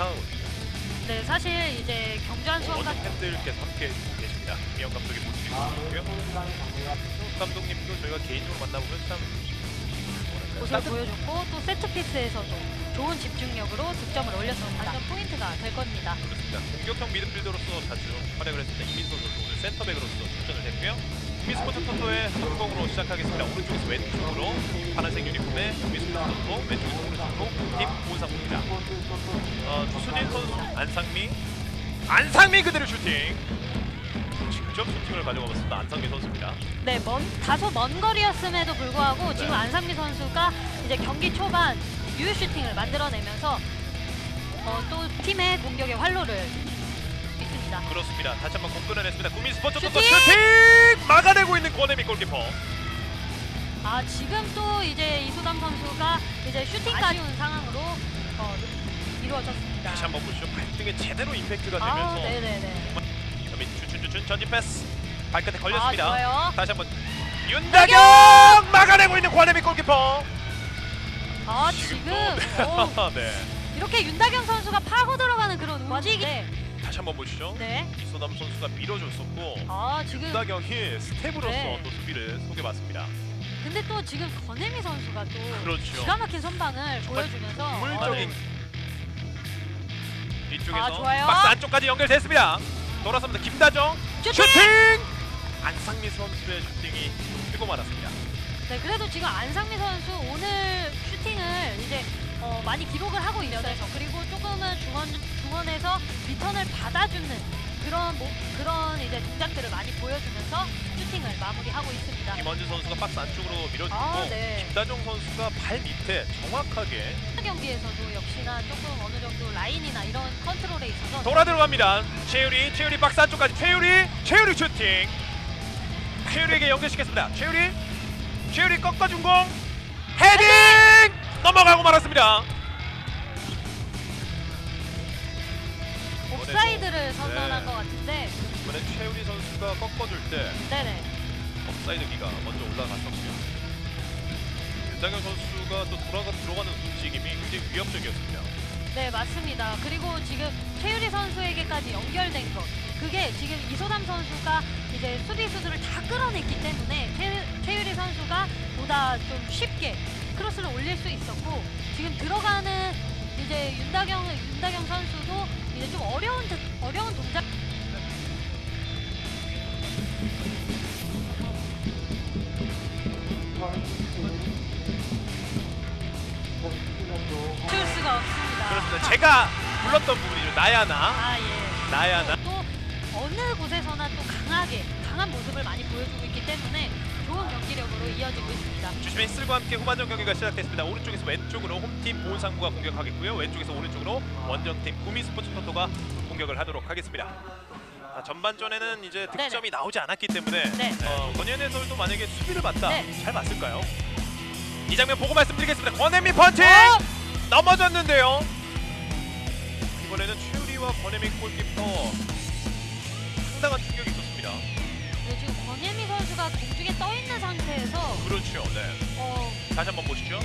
예상하거든요. 네, 사실 이제 경주한 수원 모든 같은 팬들께서 함께 계십니다. 감독의 모습이 보여주고요. 수석 감독님도 저희가 개인적으로 만나보면 참? 모습을 보여줬고 또 세트 피스에서도 좋은 집중력으로 득점을 올렸습니다. 완전 포인트가 될 겁니다. 그렇습니다. 공격형 미드필더로서 자주 활약을 했습니다. 이민선 선수 오늘 센터백으로서 출전을 했고요. 미스포츠 토토의 한공으로 시작하겠습니다. 오른쪽에서 왼쪽으로 파란색 유니폼의 미스포츠 토토, 왼쪽에서 오른쪽으로 팀 오상국입니다. 어, 투수진 선수 안상미, 안상미 그대로 슈팅. 직접 슈팅을 가져가봤습니다. 안상미 선수입니다. 네, 먼, 다소 먼 거리였음에도 불구하고 지금 네. 안상미 선수가 이제 경기 초반 유효 슈팅을 만들어내면서 어, 또 팀의 공격의 활로를 빚습니다. 그렇습니다. 다시 한번 공격해냈습니다. 구민 스포츠 토토 슈팅! 슈팅 막아내고 있는 권혜미 골키퍼. 아 지금 또 이제 이수담 선수가 이제 슈팅까지 온 상황으로 어, 이루어졌습니다. 다시 한번 보시죠. 발등에 제대로 임팩트가 아, 되면서 네네네. 그다음에 주춘주춘 전진 패스 발끝에 아, 걸렸습니다. 좋아요. 다시 한번 윤다경 막아내고 있는 권혜미 골키퍼. 아 지금 지금 또- 어, 네. 이렇게 윤다경 선수가 파고 들어가는 그런 움직임. 한번 보시죠. 네. 이소담 선수가 밀어줬었고 아 지금 윤다경이 스텝으로서 네. 또 수비를 속여봤습니다. 근데 또 지금 권혜미 선수가 또 그렇죠. 기가 막힌 선방을 보여주면서 어, 물적인 뒤쪽에서 아, 좋아요. 박스 안쪽까지 연결됐습니다. 돌아섭니다. 김다정 슈팅! 안상미 선수의 슈팅이 뜨고 말았습니다. 네, 그래도 지금 안상미 선수 오늘 슈팅을 이제 어, 많이 기록을 하고 있어요. 그리고 조금은 중원 중원에서 리턴을 받아주는 그런 뭐, 그런 이제 동작들을 많이 보여주면서 슈팅을 마무리하고 있습니다. 김원주 선수가 박스 안쪽으로 밀어주고 아, 네. 김다정 선수가 발 밑에 정확하게 경기에서도 역시나 조금 어느 정도 라인이나 이런 컨트롤에 있어서 돌아 들어갑니다. 최유리, 최유리 박스 안쪽까지 최유리, 최유리 슈팅. 최유리에게 연결시켰습니다. 최유리, 최유리 꺾어준 공 헤딩 넘어가고 말았습니다. 옵사이드를 선언한 네. 것 같은데 이번에 최유리 선수가 꺾어줄 때 네네 업사이드 기가 먼저 올라갔었고요. 윤장현 선수가 또 돌아가 들어가는 움직임이 굉장히 위협적이었습니다. 네 맞습니다. 그리고 지금 최유리 선수에게까지 연결된 것 그게 지금 이소담 선수가 이제 수비수들을 다 끌어냈기 때문에 최, 최유리 선수가 보다 좀 쉽게 크로스를 올릴 수 있었고 지금 들어가는 이제 윤다경 윤다경 선수도 이제 좀 어려운 듯- 어려운 동작 줄 수가 없습니다. 그렇습니다. 제가 불렀던 부분이죠. 나야나, 아 예. 나야나. 또 어느 곳에서나 또 강하게 강한 모습을 많이 보여주고 있기 때문에 좋은 경기력으로 이어지고 있습니다. 주심의 쓸과 함께 후반전 경기가 시작됐습니다. 오른쪽에서 왼쪽으로 홈팀 보은상구가 공격하겠고요. 왼쪽에서 오른쪽으로 원정팀 구미스포츠 토토가 공격을 하도록 하겠습니다. 아, 전반전에는 이제 득점이 나오지 않았기 때문에 네. 어, 권현 해설도 만약에 수비를 봤다 네. 잘 봤을까요? 이 장면 보고 말씀드리겠습니다. 권혜미 펀치 어! 넘어졌는데요. 이번에는 최유리와 권혜미 골키퍼 상당한 충격이 있었습니다. 권예미 선수가 공중에 떠 있는 상태에서 그렇죠. 네. 어, 다시 한번 보시죠.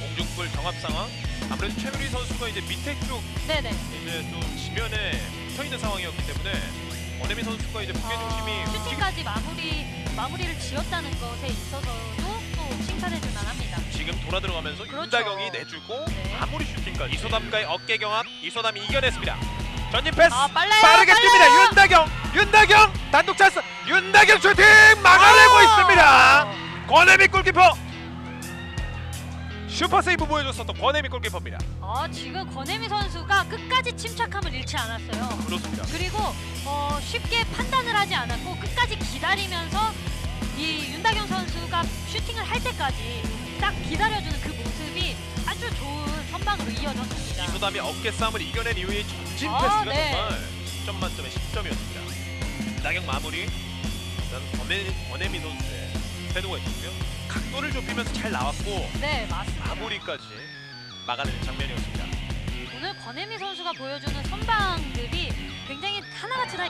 공중불 경합 상황. 아무래도 최유리 선수가 이제 밑에 쪽 네네 이제 좀 지면에 붙어 있는 상황이었기 때문에 원혜미 선수가 이제 무게 중심이 어, 슈팅까지 마무리 마무리를 지었다는 것에 있어서도 또 칭찬해줄 만합니다. 지금 돌아 들어가면서 그렇죠. 윤다경이 내주고 네. 마무리 슈팅까지 이소담과의 어깨 경합 이소담이 이겨냈습니다. 전진 패스 아, 빨라요, 빠르게 빨라요! 뜁니다. 윤다경 윤다경 단독 찬스 윤다경 슈팅 막아내고 아! 있습니다. 권혜미 골키퍼 슈퍼 세이브 보여줬었던 권혜미 골키퍼입니다. 아, 지금 권예미 선수가 끝까지 침착함을 잃지 않았어요. 그렇습니다. 그리고 어, 쉽게 판단을 하지 않았고 끝까지 기다리면서 이 윤다경 선수가 슈팅을 할 때까지 딱 기다려주는 그 아주 좋은 선방으로 이어졌습니다. 이소담이 어깨 싸움을 이겨낸 이후에 전진 아, 패스가 네. 정말 10점 만점의 10점이었습니다. 나경 마무리. 일단 권혜, 권혜미 선수의 태도가 있었고요. 각도를 좁히면서 잘 나왔고 네, 맞습니다. 마무리까지 막아내는 장면이었습니다. 오늘 권혜미 선수가 보여주는 선방들이 굉장히 하나같이 다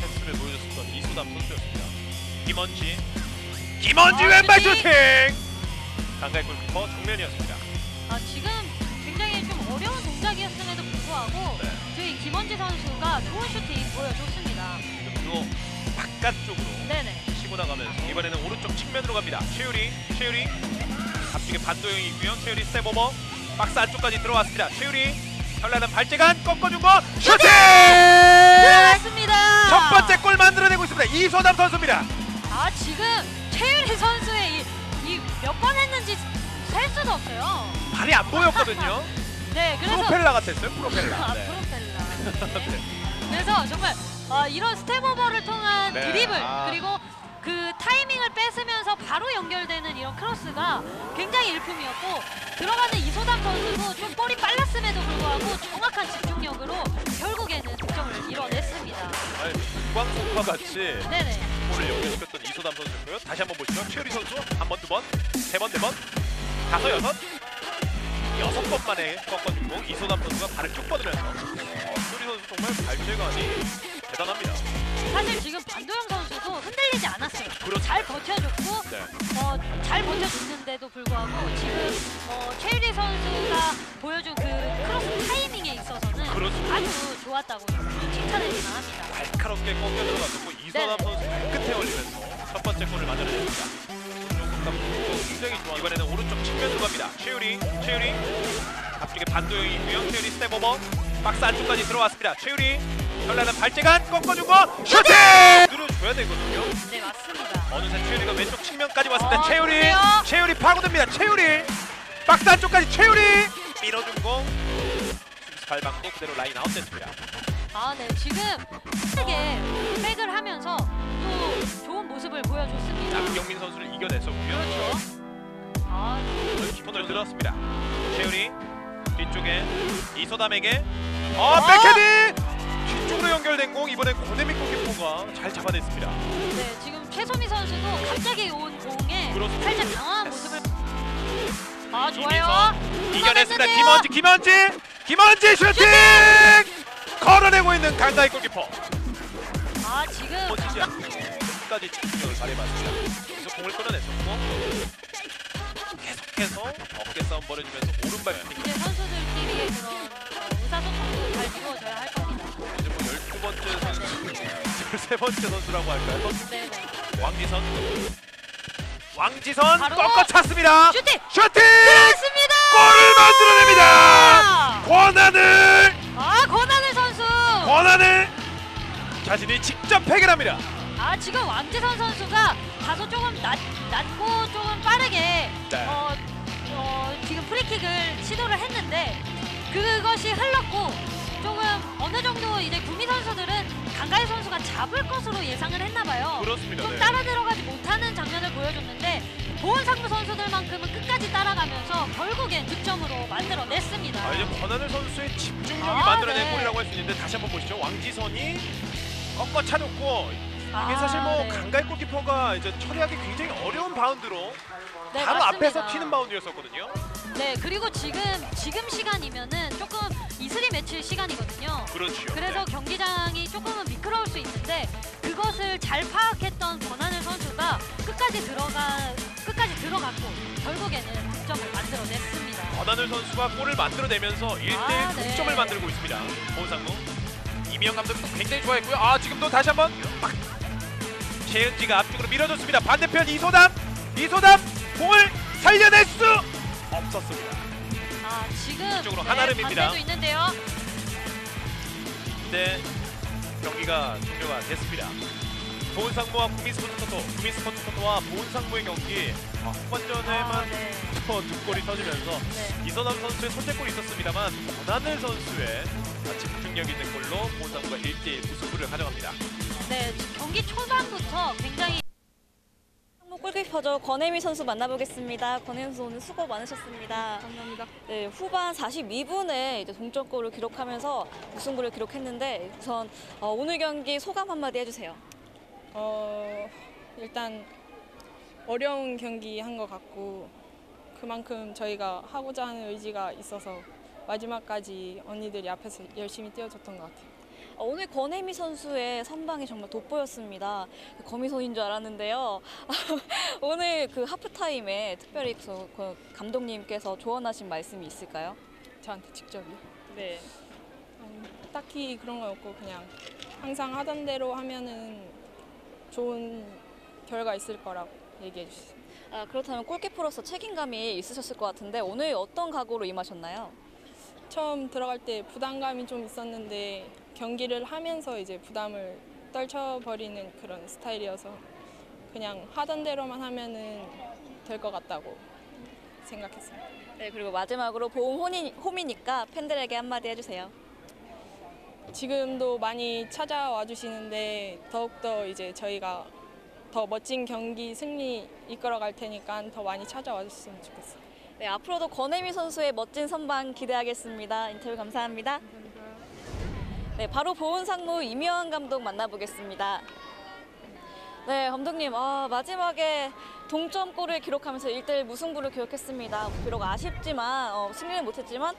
패스를 보여줬었던 이소담 선수였습니다. 김원지. 김원지 아, 왼발 슈팅! 슈팅! 강가의 골키퍼 정면이었습니다. 아, 지금 굉장히 좀 어려운 동작이었음에도 불구하고 네. 저희 김원지 선수가 좋은 슈팅 보여줬습니다. 지금도 바깥쪽으로 네네. 치고 나가면서 이번에는 오른쪽 측면으로 갑니다. 최유리, 최유리 앞쪽에 반도영이 있고요. 최유리 스텝 오버 박스 안쪽까지 들어왔습니다. 최유리 현란한 발재간 꺾어준 거 슈팅! 들어갔습니다. 첫 번째 골 만들어내고 있습니다. 이소담 선수입니다. 아 지금 최유리 선수의 이몇번 했는지 셀 수도 없어요. 발이 안 보였거든요. 네, 그래서 프로펠라 같았어요. 프로펠라. 아, 네. 프로펠라. 네. 네. 그래서 정말 아, 이런 스텝오버를 통한 네, 드리블 아. 그리고 그 타이밍을 뺏으면서 바로 연결되는 이런 크로스가 굉장히 일품이었고 들어가는 이소담 선수도 좀 볼이 빨랐음에도 불구하고 정확한 집중력으로 결국에는 득점을 이뤄냈습니다. 아니, 국광석과 같이 네네. 볼을 연결시켰던 이소담 선수고요. 다시 한번 보시죠. 최유리 선수 한 번, 두 번, 세 번, 네 번, 다섯, 여섯, 여섯 번 만에 꺾어준 공 이소담 선수가 발을 쭉 뻗으면서 어, 최유리 선수 정말 발재간이 대단합니다. 사실 지금 반도영 선수도 흔들리지 않았어요. 그렇죠. 잘 버텨줬고 네. 어, 잘 버텨줬는데도 불구하고 지금 어, 최유리 선수가 보여준 그 크로스 타이밍에 있어서는 그렇습니다. 아주 좋았다고 칭찬해주만 합니다. 날카롭게 꺾여 들어갔고 네네. 선수 끝에 올리면서 첫 번째 골을 만들어냅니다. 굉장히 좋아. 이번에는 오른쪽 측면으로 갑니다. 최유리, 최유리 앞쪽에 반도영이 있고요. 최유리 스텝 오버 박스 안쪽까지 들어왔습니다. 최유리 현란한 발재간 꺾어준 거 슈팅! 누려줘야 되거든요. 네 맞습니다. 어느새 최유리가 왼쪽 측면까지 왔습니다. 어, 최유리, 좋네요. 최유리 파고듭니다. 최유리 박스 안쪽까지 최유리 밀어준 공 수비수 발 맞고 그대로 라인 아웃 됐습니다. 아 네 지금 크게 이겨냈었고요. 그렇죠. 아 기본을 들었습니다. 최유리 뒤쪽에 이소담에게 어 백헤디 뒤쪽으로 연결된 공 이번엔 고데미 골키퍼가 잘 잡아냈습니다. 네, 지금 최소미 선수도 갑자기 온 공에 그렇습니다. 살짝 당황한 모습을 아 좋아요. 이겨냈습니다. 김원지 김원지 김원지 슈팅 걸어내고 있는 강다이 골키퍼. 아 지금 끝까지 집중력을 발휘해봤습니다. 여기서 공을 끌어냈었고 계속해서 어깨 싸움 벌여주면서 오른발 슈팅. 이제 선수들끼리의 그런 어, 의사소통도 잘 이루어져야 할 겁니다. 이제 뭐 12번째 선수, 13번째 선수라고 할까요? 왕지선 왕지선 꺾어 찼습니다. 슈팅! 슈팅! 들어갔습니다! 골을 만들어냅니다. 권한을 아 권한을 선수. 권한을 자신이 직접 해결합니다. 아 지금 왕재선 선수가 다소 조금 낮, 낮고 조금 빠르게 네. 어, 어, 지금 프리킥을 시도를 했는데 그것이 흘렀고 조금 어느 정도 이제 구미 선수들은 강가희 선수가 잡을 것으로 예상을 했나 봐요. 그렇습니다. 좀 네. 따라 들어가지 못하는 장면을 보여줬는데 보은 상무 선수들만큼은 끝까지 따라가면서 결국엔 득점으로 만들어냈습니다. 아, 이제 권한을 선수의 집중력이 아, 만들어낸 네. 골이라고 할 수 있는데 다시 한번 보시죠. 왕지선이 꺾어 차놓고 이게 아, 사실 뭐 네. 강가희 골키퍼가 이제 처리하기 굉장히 어려운 바운드로 네, 바로 맞습니다. 앞에서 튀는 바운드였었거든요. 네 그리고 지금 지금 시간이면은 조금 이슬이 맺힐 시간이거든요. 그렇죠. 그래서 네. 경기장이 조금은 미끄러울 수 있는데 그것을 잘 파악했던 권한을 선수가 끝까지 들어가 끝까지 들어갔고 결국에는 득점을 만들어냈습니다. 권한을 선수가 골을 만들어내면서 1대1 아, 네. 동점을 만들고 있습니다. 보상무 이미영 감독 굉장히 좋아했고요. 아 지금도 다시 한번 막 최은지가 앞쪽으로 밀어줬습니다. 반대편 이소담 이소담 공을 살려낼 수 없었습니다. 아 지금 이쪽으로 한아름입니다. 반대도 있는데요. 네 경기가 종료가 됐습니다. 보은상무와 구미스포츠토토 구미스포츠토토와 보은상무의 경기 아, 후반전에만 아, 네. 두 골이 터지면서 네. 이선남 선수의 선제골이 있었습니다만 권한을 선수의 집중력 있는 골로 보은상무가 1대1 무승부를 가져갑니다. 네, 경기 초반부터 굉장히 골키퍼죠 권혜미 선수 만나보겠습니다. 권혜미 선수 오늘 수고 많으셨습니다. 감사합니다. 네, 후반 42분에 이제 동점골을 기록하면서 무승부를 기록했는데 우선 어, 오늘 경기 소감 한마디 해주세요. 어, 일단 어려운 경기 한 것 같고 그만큼 저희가 하고자 하는 의지가 있어서 마지막까지 언니들이 앞에서 열심히 뛰어줬던 것 같아요. 어, 오늘 권혜미 선수의 선방이 정말 돋보였습니다. 거미손인 줄 알았는데요. 오늘 그 하프타임에 특별히 그, 그 감독님께서 조언하신 말씀이 있을까요? 저한테 직접요. 네. 음, 딱히 그런 건 없고 그냥 항상 하던 대로 하면은 좋은 결과 있을 거라고 얘기해 주셨어요. 아, 그렇다면 골키퍼로서 책임감이 있으셨을 것 같은데 오늘 어떤 각오로 임하셨나요? 처음 들어갈 때 부담감이 좀 있었는데 경기를 하면서 이제 부담을 떨쳐버리는 그런 스타일이어서 그냥 하던 대로만 하면은 될 것 같다고 생각했습니다. 네, 그리고 마지막으로 보험 홈이, 홈이니까 팬들에게 한마디 해주세요. 지금도 많이 찾아와 주시는데 더욱더 이제 저희가 더 멋진 경기 승리 이끌어 갈 테니까 더 많이 찾아와 주셨으면 좋겠어요. 네, 앞으로도 권혜미 선수의 멋진 선방 기대하겠습니다. 인터뷰 감사합니다. 네, 바로 보은 상무 이명환 감독 만나보겠습니다. 네, 감독님, 아, 마지막에 동점골을 기록하면서 1대1 무승부를 기록했습니다. 비록 아쉽지만 어, 승리는 못했지만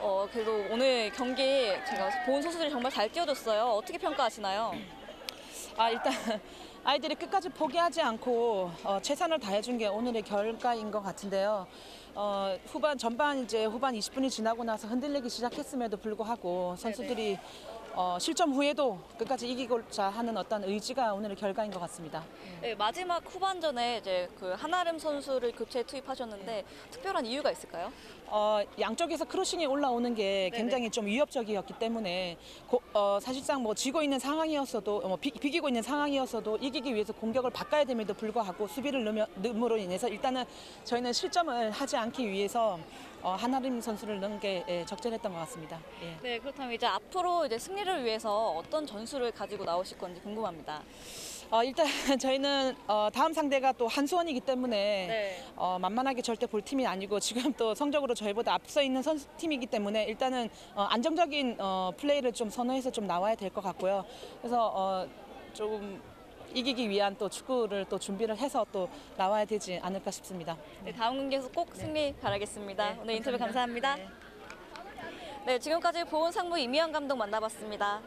어, 그래도 오늘 경기 제가 보은 선수들이 정말 잘 뛰어줬어요. 어떻게 평가하시나요? 아 일단 아이들이 끝까지 포기하지 않고 어, 최선을 다해준 게 오늘의 결과인 것 같은데요. 어, 후반 전반 이제 후반 20분이 지나고 나서 흔들리기 시작했음에도 불구하고 선수들이 어, 실점 후에도 끝까지 이기고자 하는 어떤 의지가 오늘의 결과인 것 같습니다. 네, 마지막 후반전에 이제 그 한아름 선수를 교체 투입하셨는데 특별한 이유가 있을까요? 어, 양쪽에서 크로싱이 올라오는 게 굉장히 좀 위협적이었기 때문에 고- 어, 사실상 뭐 지고 있는 상황이었어도 뭐 비, 비기고 있는 상황이었어도 이기기 위해서 공격을 바꿔야 됨에도 불구하고 수비를 넣음으로 인해서 일단은 저희는 실점을 하지 않기 위해서 어, 한아름 선수를 넣은 게 예, 적절했던 것 같습니다. 예. 네, 그렇다면 이제 앞으로 이제 승리를 위해서 어떤 전술을 가지고 나오실 건지 궁금합니다. 어, 일단 저희는 어, 다음 상대가 또 한수원이기 때문에 네. 어, 만만하게 절대 볼 팀이 아니고 지금 또 성적으로 저희보다 앞서 있는 선수 팀이기 때문에 일단은 어, 안정적인 어, 플레이를 좀 선호해서 좀 나와야 될 것 같고요. 그래서 어, 조금 이기기 위한 또 축구를 또 준비를 해서 또 나와야 되지 않을까 싶습니다. 네, 다음 경기에서 꼭 승리 바라겠습니다. 네, 오늘 인터뷰 감사합니다. 네. 네, 지금까지 보훈 상무 이미영 감독 만나봤습니다.